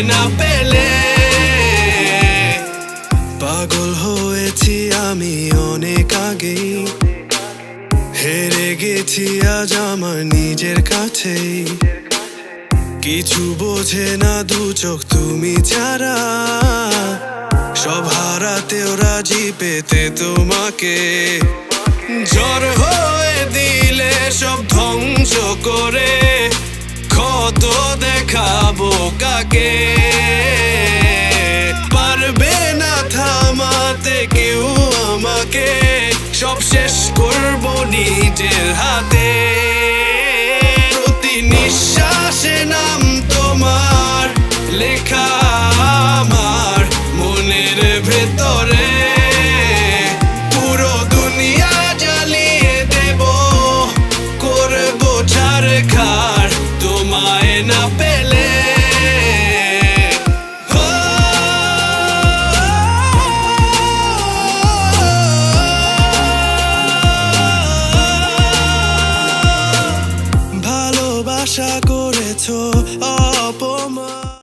না পেলে। পাগল হয়েছি আমি অনেক আগেই। হেরে গেছি আজ আমার নিজের কাছেই। কিছু বোঝে না দু চোখ তুমি ছাড়া। সব হারাতেও রাজি পেতে তোমাকে। ঝড় হয়ে দিলে সব ধ্বংস করে। ক্ষত দেখাবো কাকে? পারবে না থামাতে কেউ আমাকে। সব শেষ করব নিজের হাতে। প্রতি নিঃশ্বাসে নাম তোমার, লেখা আমার মনের ভেতরে। পুরো দুনিয়া করব না পেলে ভালোবাসা করেছ অপমান